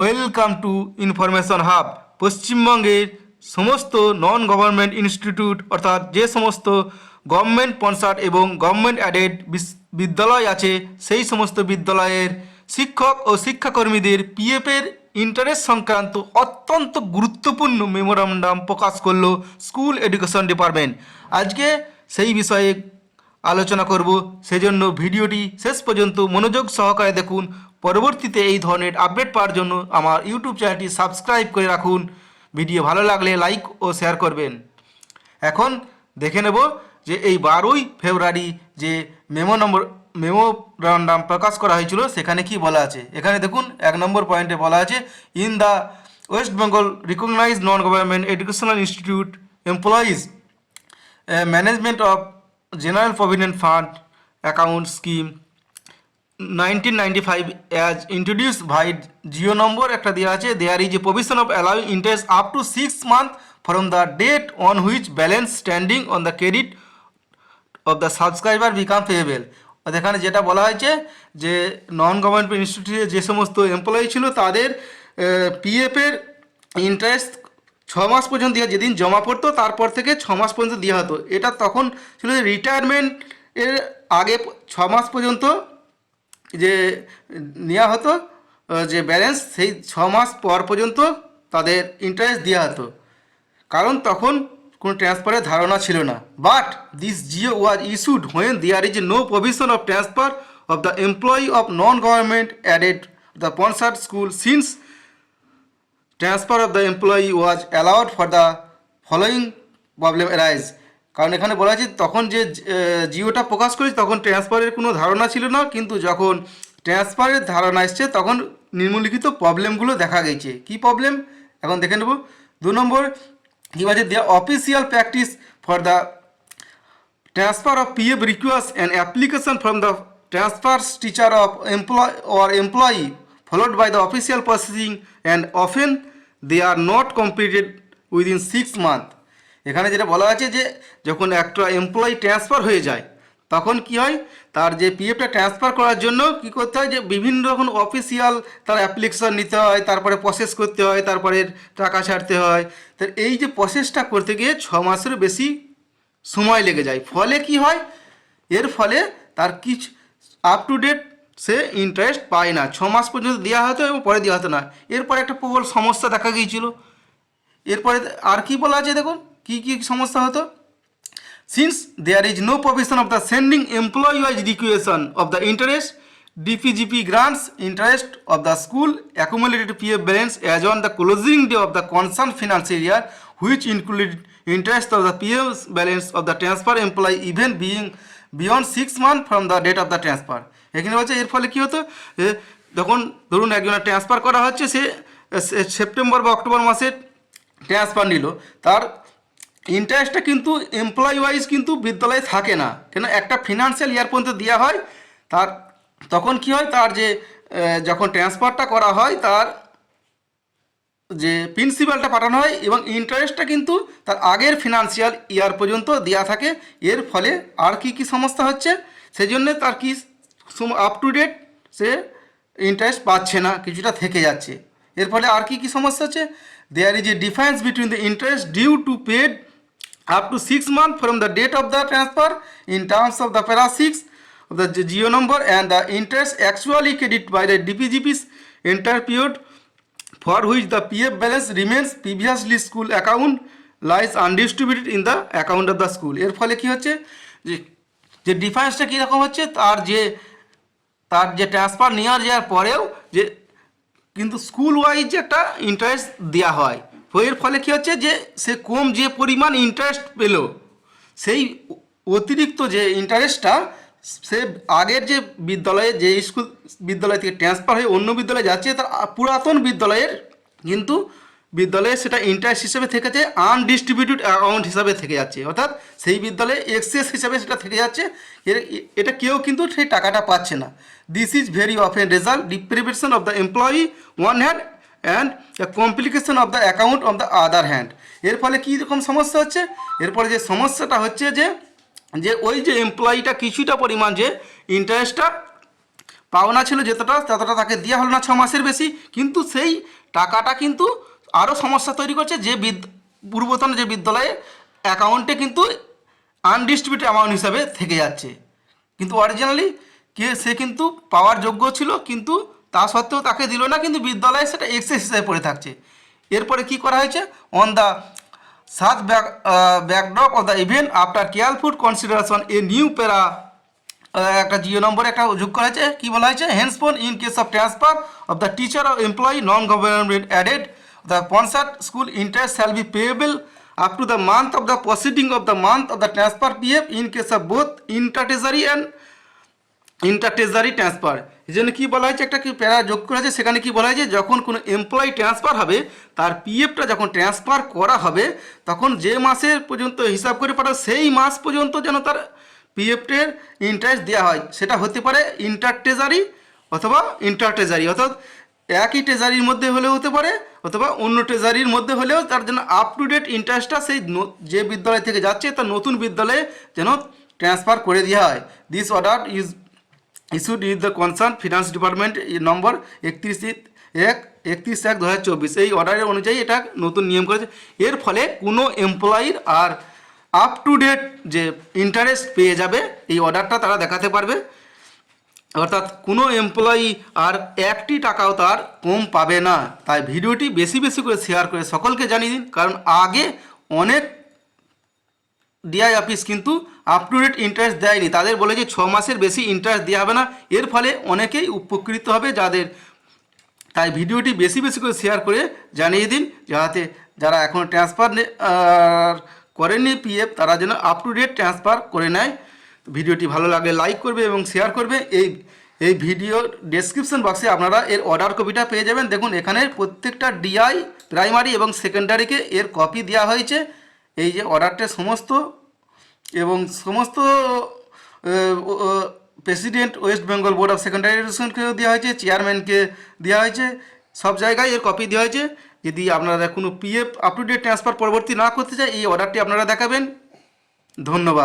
Welcome to information hub পশ্চিমবঙ্গের সমস্ত non government institute অর্থাৎ যে সমস্ত গভর্নমেন্ট স্পন্সার্ড এবং গভর্নমেন্ট অ্যাডেড বিদ্যালয় আছে, সেই সমস্ত বিদ্যালয়ের শিক্ষক ও শিক্ষাকর্মীদের পিএফের ইন্টারেস্ট সংক্রান্ত অত্যন্ত গুরুত্বপূর্ণ মেমোরান্ডাম প্রকাশ করল স্কুল এডুকেশন ডিপার্টমেন্ট আজকে সেই বিষয়ে আলোচনা করব। সেজন্য ভিডিওটি শেষ পর্যন্ত মনোযোগ সহকারে দেখুন। পরবর্তীতে এই ধরনের আপডেট পাওয়ার জন্য আমার ইউটিউব চ্যানেলটি সাবস্ক্রাইব করে রাখুন। ভিডিও ভালো লাগলে লাইক ও শেয়ার করবেন। এখন দেখে নেব যে এই বারোই ফেব্রুয়ারি যে মেমো নম্বর মেমোরান্ডাম প্রকাশ করা হয়েছিল, সেখানে কি বলা আছে? এখানে দেখুন, এক নম্বর পয়েন্টে বলা আছে, in the West Bengal recognise non government educational institute employees management of general provident fund account scheme nineteen ninety five as introduce by GO number একটা দেওয়া আছে। There is a provision of allowing interest up to six month from the date on which balance standing on the credit of the subscriber become payable এখানে যেটা বলা হয়েছে যে non government ইনস্টিটিউটে যে সমস্ত এমপ্লয়ি ছিল তাদের পিএফের ইন্টারেস্ট ছ মাস পর্যন্ত দেওয়া যেদিন জমা পড়তো, তারপর থেকে ছ মাস পর্যন্ত দেওয়া হতো। এটা তখন ছিল রিটায়ারমেন্ট এর আগে ছ মাস পর্যন্ত যে নেওয়া হতো যে ব্যালেন্স সেই ছ মাস পর পর্যন্ত তাদের ইন্টারেস্ট দেওয়া হতো। কারণ তখন কোনো ট্রান্সফারের ধারণা ছিল না। But this GO was issued when there is no provision of transfer of the employee of non government aided the sponsored school since transfer of the employee was allowed for the following problem arise কারণ এখানে বলা আছে তখন যে জিওটা প্রকাশ করেছে তখন ট্রান্সফারের কোনো ধারণা ছিল না, কিন্তু যখন ট্রান্সফারের ধারণা এসছে তখন নিম্নলিখিত প্রবলেমগুলো দেখা গেছে। কি প্রবলেম এখন দেখে নেব। দু নম্বর, কি বলছে the official practice for the transfer of PF request and application from the transfer teacher of employee or employee followed by the official processing and often they are not completed within six month এখানে যেটা বলা আছে যে, যখন একটা employee transfer হয়ে যায়, তখন কি হয়? তার যে পিএফটা ট্রান্সফার করার জন্য কি করতে হয়? যে বিভিন্ন রকম অফিসিয়াল তার অ্যাপ্লিকেশন নিতে হয়, তারপরে প্রসেস করতে হয়, তারপরে টাকা ছাড়তে হয়। তো এই যে প্রসেসটা করতে গিয়ে ছ মাসেরও বেশি সময় লেগে যায়। ফলে কি হয়? এর ফলে তার কিছু আপ টু ডেট সে ইন্টারেস্ট পায় না। ছ মাস পর্যন্ত দেওয়া হতো এবং পরে দেওয়া হতো না। এরপরে একটা প্রবল সমস্যা দেখা গিয়েছিল। এরপরে আর কি বলা আছে দেখুন? কি কি সমস্যা হতো? Since there is no provision of the sending employee wise requisition of the interest DPGP grants interest of the school accumulated PF balance as on the closing day of the concern financial year which included interest of the PF balance of the transfer employee even being beyond six month from the date of the transfer এখানে বলছে, এর ফলে কী হতো? যখন ধরুন একজনের transfer করা হচ্ছে, সে, সে- সেপ্টেম্বর বা অক্টোবর মাসে ট্রান্সফার নিল। তার ইন্টারেস্টটা কিন্তু এমপ্লয় ওয়াইজ কিন্তু বিদ্যালয়ে থাকে না। কেন? একটা ফিনান্সিয়াল ইয়ার পর্যন্ত দেওয়া হয়। তার, তখন কি হয়? তার যে যখন ট্রান্সফারটা করা হয়, তার যে প্রিন্সিপালটা পাঠানো হয় এবং ইন্টারেস্টটা কিন্তু তার আগের ফিনান্সিয়াল ইয়ার পর্যন্ত দেওয়া থাকে। এর ফলে আর কি কি সমস্যা হচ্ছে? সেই জন্যে তার কি আপ টু ডেট সে ইন্টারেস্ট পাচ্ছে না, কিছুটা থেকে যাচ্ছে। এর ফলে আর কি কী সমস্যা আছে there is a difference between the interest due to paid up to six month from the date of the transfer in terms of the para six of the GO number and the interest actually credit by the DPGPs enter period for which the P F balance remains previously school account lies undistributed in the account of the স্কুলের ফলে কী হচ্ছে? যে যে ডিফারেন্সটা কীরকম হচ্ছে? তার যে তার যে ট্রান্সফার নেওয়ার যাওয়ার পরেও যে, কিন্তু স্কুল ওয়াইজ যে একটা ইন্টারেস্ট দেওয়া হয়। এর ফলে কী হচ্ছে যে, সে কম যে পরিমাণ ইন্টারেস্ট পেল, সেই অতিরিক্ত যে ইন্টারেস্টটা সে আগের যে বিদ্যালয়ে, যে স্কুল বিদ্যালয় থেকে ট্রান্সফার হয়ে অন্য বিদ্যালয়ে যাচ্ছে, তার পুরাতন বিদ্যালয়ের কিন্তু বিদ্যালয়ে সেটা ইন্টারেস্ট হিসেবে থেকেছে আনডিস্ট্রিবিউটেড অ্যাকাউন্ট হিসাবে থেকে যাচ্ছে। অর্থাৎ সেই বিদ্যালয়ে এক্সেস হিসাবে সেটা থেকে যাচ্ছে। এটা কেউ কিন্তু সেই টাকাটা পাচ্ছে না। This is very often result deprivation of the employee one hand and complication of the account of the other hand এর ফলে কী রকম সমস্যা হচ্ছে? এরপরে যে সমস্যাটা হচ্ছে যে যে ওই যে এমপ্লয়িটা কিছুটা পরিমাণ যে ইন্টারেস্টটা পাওনা ছিল যতটা, ততটা তাকে দেওয়া হলো না ছ মাসের বেশি। কিন্তু সেই টাকাটা কিন্তু আরও সমস্যা তৈরি করছে যে বিদ, পূর্বতন যে বিদ্যালয়ে অ্যাকাউন্টে কিন্তু আনডিস্ট্রিবিউটেড অ্যামাউন্ট হিসাবে থেকে যাচ্ছে। কিন্তু অরিজিনালি কে, সে কিন্তু পাওয়ার যোগ্য ছিল, কিন্তু তা সত্ত্বেও তাকে দিল না, কিন্তু বিদ্যালয়ে সেটা এক্সেস হিসাবে পড়ে থাকছে। এরপরে কি করা হয়েছে? অন দ্য সাত back backdrop of the event after careful consideration a new para একটা জিও নম্বরে একটা যোগ করা হয়েছে। কী বলা হয়েছে? Henceforth in case of transfer of the teacher of employee non government aided the sponsored school interest shall be payable up to the month of the proceeding of the month of the transfer PF in case of both inter treasury and inter treasury transfer এই জন্য কী বলা হয়েছে? একটা কি প্যারা যোগ করা আছে সেখানে কি বলা হয়েছে? যখন কোনো এমপ্লয়ি ট্রান্সফার হবে, তার পিএফটা যখন ট্রান্সফার করা হবে, তখন যে মাসের পর্যন্ত হিসাব করে পাঠাবে সেই মাস পর্যন্ত যেন তার পিএফটের ইন্টারেস্ট দেওয়া হয়। সেটা হতে পারে ইন্টারটেজারি অথবা ইন্টারটেজারি অর্থাৎ একই ট্রেজারির মধ্যে হলেও হতে পারে অথবা অন্য ট্রেজারির মধ্যে হলেও তার জন্য আপ টু ডেট ইন্টারেস্টটা সেই যে বিদ্যালয় থেকে যাচ্ছে তার নতুন বিদ্যালয়ে যেন ট্রান্সফার করে দেওয়া হয়। This order is issued is the concern finance department number একত্রিশ এক একত্রিশ এক দু হাজার চব্বিশ। এই অর্ডারের অনুযায়ী এটা নতুন নিয়ম করেছে। এর ফলে কোনো এমপ্লয়ির আর আপ টু ডেট যে ইন্টারেস্ট পেয়ে যাবে, এই অর্ডারটা তারা দেখাতে পারবে। অর্থাৎ কোনো এমপ্লয়ি আর একটি টাকাও তার কম পাবে না। তাই ভিডিওটি বেশি বেশি করে শেয়ার করে সকলকে জানিয়ে দিন, কারণ আগে অনেক ডিআই অফিস কিন্তু আপ টু ডেট ইন্টারেস্ট দেয়নি। তাদের বলে যে ছ মাসের বেশি ইন্টারেস্ট দেওয়া হবে না। এর ফলে অনেকেই উপকৃত হবে যাদের। তাই ভিডিওটি বেশি বেশি করে শেয়ার করে জানিয়ে দিন, যাতে যারা এখনও ট্রান্সফার করেননি পিএফ তারা যেন আপ টু ডেট ট্রান্সফার করে নেয়। ভিডিওটি ভালো লাগলে লাইক করবে এবং শেয়ার করবে। এই এই ভিডিও ডেসক্রিপশন বক্সে আপনারা এর অর্ডার কপিটা পেয়ে যাবেন। দেখুন, এখানে প্রত্যেকটা ডিআই প্রাইমারি এবং সেকেন্ডারিকে এর কপি দেওয়া হয়েছে। এই যে অর্ডারটা সমস্ত এবং সমস্ত president West Bengal board of secondary এডুকেশনকেও দেওয়া হয়েছে চেয়ারম্যানকে দেওয়া হয়েছে, সব জায়গায় এর কপি দেওয়া হয়েছে। যদি আপনারা কোনো PF up to date transfer পরবর্তী না করতে চায়, এই অর্ডারটি আপনারা দেখাবেন। ধন্যবাদ।